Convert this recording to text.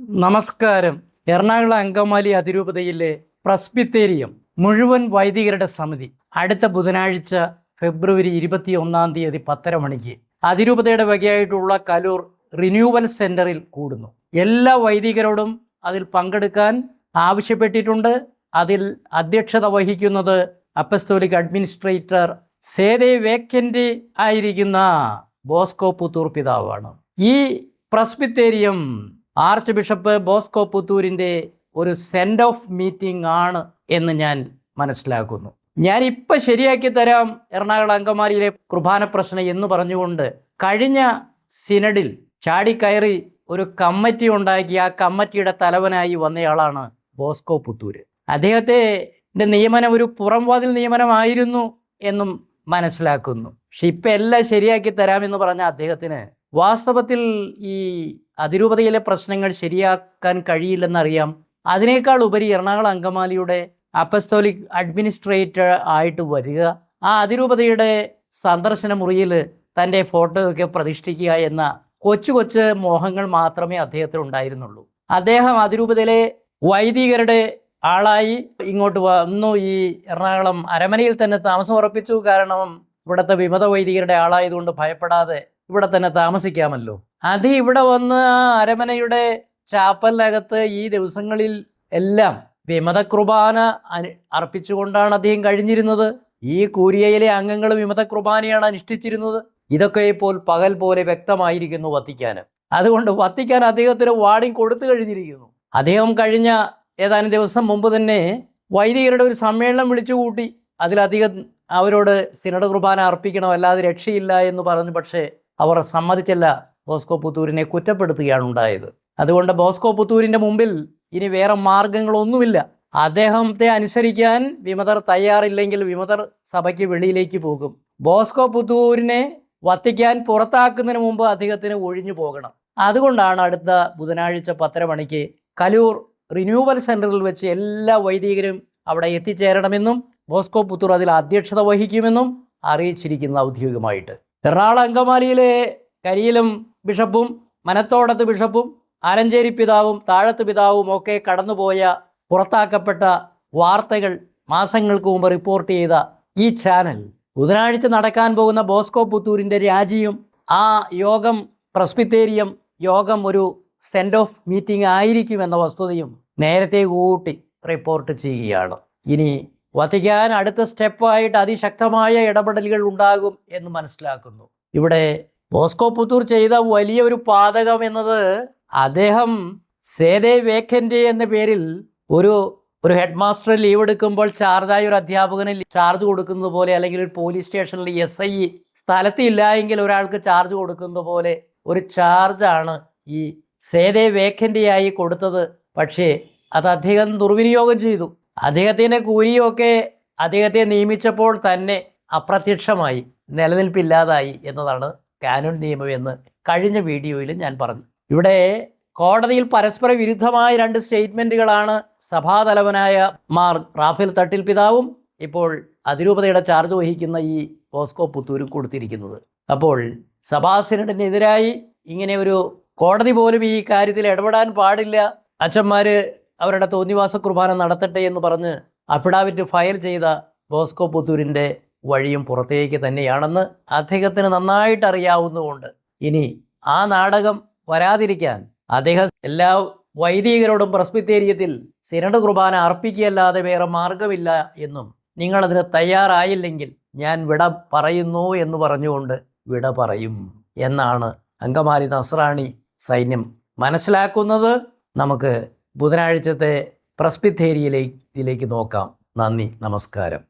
നമസ്കാരം. എറണാകുളം അങ്കമാലി അതിരൂപതയിലെ പ്രസ്ബിത്തേരിയം മുഴുവൻ വൈദികരുടെ സമിതി അടുത്ത ബുധനാഴ്ച ഫെബ്രുവരി ഇരുപത്തി ഒന്നാം തീയതി പത്തര മണിക്ക് അതിരൂപതയുടെ വകയായിട്ടുള്ള കലൂർ റിന്യൂവൽ സെന്ററിൽ കൂടുന്നു. എല്ലാ വൈദികരോടും അതിൽ പങ്കെടുക്കാൻ ആവശ്യപ്പെട്ടിട്ടുണ്ട്. അതിൽ അധ്യക്ഷത വഹിക്കുന്നത് അപ്പസ്തോലിക് അഡ്മിനിസ്ട്രേറ്റർ സേതേ വേക്കന്റ് ആയിരിക്കുന്ന ബോസ്കോ പുത്തൂർ പിതാവാണ്. ഈ പ്രസ്ബിത്തേരിയം ആർച്ച് ബിഷപ്പ് ബോസ്കോ പുത്തൂരിന്റെ ഒരു സെൻഡ് ഓഫ് മീറ്റിംഗ് ആണ് എന്ന് ഞാൻ മനസ്സിലാക്കുന്നു. ഞാൻ ഇപ്പം ശരിയാക്കി തരാം എറണാകുളം അങ്കമാലിയിലെ കുർബാന പ്രശ്നം എന്ന് പറഞ്ഞുകൊണ്ട് കഴിഞ്ഞ സിനഡിൽ ചാടിക്കയറി ഒരു കമ്മിറ്റി ഉണ്ടാക്കി. ആ കമ്മിറ്റിയുടെ തലവനായി വന്നയാളാണ് ബോസ്കോ പുത്തൂര്. അദ്ദേഹത്തെ നിയമനം ഒരു പുറംവാതിൽ നിയമനമായിരുന്നു എന്നും മനസ്സിലാക്കുന്നു. പക്ഷെ ഇപ്പം എല്ലാം ശരിയാക്കി തരാമെന്ന് പറഞ്ഞ അദ്ദേഹത്തിന് വാസ്തവത്തിൽ ഈ അതിരൂപതയിലെ പ്രശ്നങ്ങൾ ശരിയാക്കാൻ കഴിയില്ലെന്നറിയാം. അതിനേക്കാൾ ഉപരി എറണാകുളം അങ്കമാലിയുടെ അപ്പസ്തോലിക് അഡ്മിനിസ്ട്രേറ്റർ ആയിട്ട് വരിക. ആ അതിരൂപതയുടെ സന്ദർശന മുറിയിൽ തന്റെ ഫോട്ടോയൊക്കെ പ്രതിഷ്ഠിക്കുക എന്ന കൊച്ചു കൊച്ചു മോഹങ്ങൾ മാത്രമേ അദ്ദേഹത്തിന് ഉണ്ടായിരുന്നുള്ളൂ. അദ്ദേഹം അതിരൂപതയിലെ വൈദികരുടെ ആളായി ഇങ്ങോട്ട് വന്നു. ഈ എറണാകുളം അരമനയിൽ തന്നെ താമസം ഉറപ്പിച്ചു. കാരണം ഇവിടുത്തെ വിമത വൈദികരുടെ ആളായതുകൊണ്ട് ഭയപ്പെടാതെ ഇവിടെ തന്നെ താമസിക്കാമല്ലോ. അത് ഇവിടെ വന്ന് ആ അരമനയുടെ ചാപ്പലിനകത്ത് ഈ ദിവസങ്ങളിൽ എല്ലാം വിമത കുർബാന അർപ്പിച്ചുകൊണ്ടാണ് അദ്ദേഹം കഴിഞ്ഞിരുന്നത്. ഈ കൂരിയയിലെ അംഗങ്ങൾ വിമത കുർബാനയാണ് അനുഷ്ഠിച്ചിരുന്നത്. ഇതൊക്കെ ഇപ്പോൾ പകൽ പോലെ വ്യക്തമായിരിക്കുന്നു വത്തിക്കാന്. അതുകൊണ്ട് വത്തിക്കാൻ അദ്ദേഹത്തിന് വാർണിംഗ് കൊടുത്തു കഴിഞ്ഞിരിക്കുന്നു. അദ്ദേഹം കഴിഞ്ഞ ഏതാനും ദിവസം മുമ്പ് തന്നെ വൈദികരുടെ ഒരു സമ്മേളനം വിളിച്ചു കൂട്ടി. അതിലധികം അവരോട് സിനഡ കുർബാന അർപ്പിക്കണം അല്ലാതെ രക്ഷയില്ല എന്ന് പറഞ്ഞു പക്ഷേ അവർ സമ്മതിച്ചല്ല. ബോസ്കോ പുത്തൂരിനെ കുറ്റപ്പെടുത്തുകയാണ് ഉണ്ടായത്. അതുകൊണ്ട് ബോസ്കോ പുത്തൂരിന്റെ മുമ്പിൽ ഇനി വേറെ മാർഗങ്ങളൊന്നുമില്ല. അദ്ദേഹത്തെ അനുസരിക്കാൻ വിമതർ തയ്യാറില്ലെങ്കിൽ വിമതർ സഭയ്ക്ക് വെളിയിലേക്ക് പോകും. ബോസ്കോ പുത്തൂരിനെ വത്തിക്കാൻ പുറത്താക്കുന്നതിന് മുമ്പ് അദ്ദേഹത്തിന് ഒഴിഞ്ഞു പോകണം. അതുകൊണ്ടാണ് അടുത്ത ബുധനാഴ്ച പത്തര മണിക്ക് കലൂർ റിന്യൂവൽ സെന്ററിൽ വെച്ച് എല്ലാ വൈദികരും അവിടെ എത്തിച്ചേരണമെന്നും ബോസ്കോ പുത്തൂർ അതിൽ അധ്യക്ഷത വഹിക്കുമെന്നും അറിയിച്ചിരിക്കുന്ന ഔദ്യോഗികമായിട്ട്. എറണാകുളം അങ്കമാലിയിലെ കരിയിലും ബിഷപ്പും മനത്തോടത്ത് ബിഷപ്പും ആലഞ്ചേരി പിതാവും താഴത്ത് പിതാവും ഒക്കെ കടന്നുപോയ പുറത്താക്കപ്പെട്ട വാർത്തകൾ മാസങ്ങൾക്ക് മുമ്പ് റിപ്പോർട്ട് ചെയ്ത ഈ ചാനൽ. ബുധനാഴ്ച നടക്കാൻ പോകുന്ന ബോസ്കോ പുത്തൂരിന്റെ രാജിയും ആ യോഗം പ്രസ്പിത്തേരിയം യോഗം ഒരു സെൻഡ് ഓഫ് മീറ്റിംഗ് ആയിരിക്കും എന്ന വസ്തുതയും നേരത്തെ കൂട്ടി റിപ്പോർട്ട് ചെയ്യുകയാണ്. ഇനി വത്തിക്കാൻ അടുത്ത സ്റ്റെപ്പായിട്ട് അതിശക്തമായ ഇടപെടലുകൾ ഉണ്ടാകും എന്ന് മനസ്സിലാക്കുന്നു. ഇവിടെ ബോസ്കോ പുത്തൂർ ചെയ്ത വലിയൊരു പാതകം എന്നത് അദ്ദേഹം സേദേ വേഖന്റെ എന്ന പേരിൽ ഒരു ഒരു ഹെഡ് മാസ്റ്റർ ലീവ് എടുക്കുമ്പോൾ ചാർജായ ഒരു അധ്യാപകന് ചാർജ് കൊടുക്കുന്നത് പോലെ അല്ലെങ്കിൽ ഒരു പോലീസ് സ്റ്റേഷനിൽ എസ് ഐ സ്ഥലത്ത് ഇല്ലായെങ്കിൽ ഒരാൾക്ക് ചാർജ് കൊടുക്കുന്നത് പോലെ ഒരു ചാർജാണ് ഈ സേദേ വേക്കന്റിയായി കൊടുത്തത്. പക്ഷേ അത് അദ്ദേഹം ദുർവിനിയോഗം ചെയ്തു. അദ്ദേഹത്തിന്റെ കൂലിയൊക്കെ അദ്ദേഹത്തെ നിയമിച്ചപ്പോൾ തന്നെ അപ്രത്യക്ഷമായി നിലനിൽപ്പില്ലാതായി എന്നതാണ് കാനൂൺ നിയമം എന്ന് കഴിഞ്ഞ വീഡിയോയിൽ ഞാൻ പറഞ്ഞു. ഇവിടെ കോടതിയിൽ പരസ്പര വിരുദ്ധമായ രണ്ട് സ്റ്റേറ്റ്മെന്റുകളാണ് സഭാതലവനായ മാർ റാഫേൽ തട്ടിൽ പിതാവും ഇപ്പോൾ അതിരൂപതയുടെ ചാർജ് വഹിക്കുന്ന ഈ ബോസ്കോ പുത്തൂരും കൊടുത്തിരിക്കുന്നത്. അപ്പോൾ സഭാ സിനഡിനെതിരായി ഇങ്ങനെ ഒരു കോടതി പോലും ഈ കാര്യത്തിൽ ഇടപെടാൻ പാടില്ല. അച്ഛന്മാർ അവരുടെ തോന്നിവാസ കുർബാന നടത്തട്ടെ എന്ന് പറഞ്ഞ് അഫിഡാവിറ്റ് ഫയൽ ചെയ്ത ബോസ്കോ പുത്തൂരിന്റെ വഴിയും പുറത്തേക്ക് തന്നെയാണെന്ന് അദ്ദേഹത്തിന് നന്നായിട്ട് അറിയാവുന്നതുകൊണ്ട് ഇനി ആ നാടകം വരാതിരിക്കാൻ അദ്ദേഹം എല്ലാ വൈദികരോടും പ്രസ്ബിത്തേരിയത്തിൽ സിനഡ് കുർബാന അർപ്പിക്കുകയല്ലാതെ വേറെ മാർഗമില്ല എന്നും നിങ്ങളതിന് തയ്യാറായില്ലെങ്കിൽ ഞാൻ വിട പറയുന്നു എന്ന് പറഞ്ഞുകൊണ്ട് വിട പറയും എന്നാണ് അങ്കമാലി നസ്രാണി സൈന്യം മനസ്സിലാക്കുന്നത്. നമുക്ക് ബുധനാഴ്ചത്തെ പ്രസ്ബിത്തേരിയയിലേക്ക് നോക്കാം. നന്ദി നമസ്കാരം.